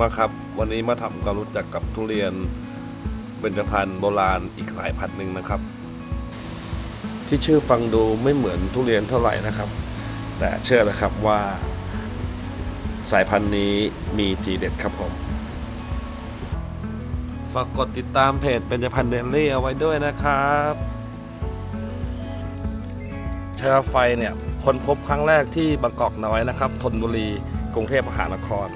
มาครับ วันนี้มาทำความรู้จักกับทุเรียนเบญจพรรณโบราณอีกสายพันธุ์หนึ่งนะครับ ที่ชื่อฟังดูไม่เหมือนทุเรียนเท่าไหร่นะครับ แต่เชื่อนะครับว่า สายพันธุ์นี้มีทีเด็ดครับผมฝากกดติดตามเพจเบญจพรรณเดลี่เอาไว้ด้วยนะครับเชาไฟเนี่ยคนพบครั้งแรกที่บางกอกน้อยนะครับธนบุรีกรุงเทพมหานคร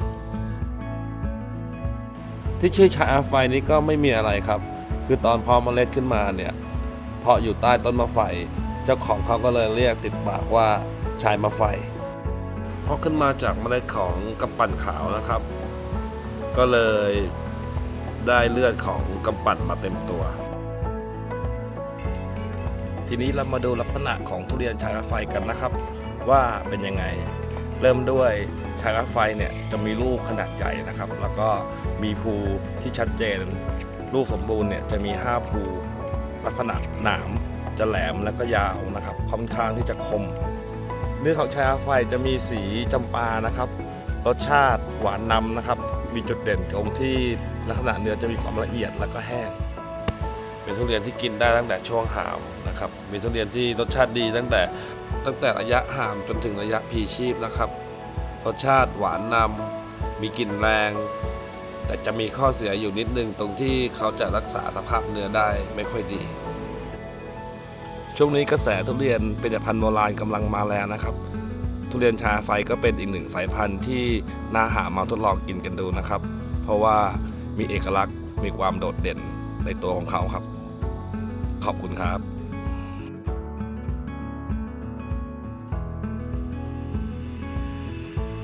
ที่ชื่อชาไฟนี้ก็ไม่มีอะไรครับ คือตอนพอมเมล็ดขึ้นมาเนี่ยเพาะอยู่ใต้ต้นมะไฟ เจ้าของเขาก็เลยเรียกติดปากว่าชายมะไฟเพราะขึ้นมาจากเมล็ดของกำปั่นขาวนะครับ ก็เลยได้เลือดของกำปั่นมาเต็มตัว ทีนี้เรามาดูลักษณะของทุเรียนชายาไฟกันนะครับ ว่าเป็นยังไง เริ่มด้วยชายาไฟเนี่ยจะมีลูกขนาดใหญ่นะครับ แล้วก็มีภูที่ชัดเจน ลูกสมบูรณ์เนี่ยจะมี 5 ภูลักษณะหนามจะแหลมแล้วก็ยาวนะครับค่อนข้างที่จะคม เนื้อของชายาไฟจะมีสีจำปานะครับ รสชาติหวานนำนะครับ มีจุดเด่นตรงที่ลักษณะเนื้อจะมีความละเอียดแล้วก็แห้ง เป็นทุเรียนที่กินได้ตั้งแต่ช่วงหามนะครับมีทุเรียนที่รสชาติดีตั้งแต่ตั้งแต่ระยะหามจนถึงระยะพีชีพนะครับ รสชาติหวานนำมีกลิ่นแรง แต่จะมีข้อเสียอยู่นิดนึงตรงที่เขาจะรักษาสภาพเนื้อได้ไม่ค่อยดี ช่วงนี้กระแสทุเรียนเป็นพันธุ์โบราณกำลังมาแรงนะครับทุเรียนชาไฟก็เป็นอีกหนึ่งสายพันธุ์ที่น่าหามาทดลองกินกันดูนะครับ เพราะว่ามีเอกลักษณ์มีความโดดเด่น ในตัวของเขาครับ ขอบคุณครับ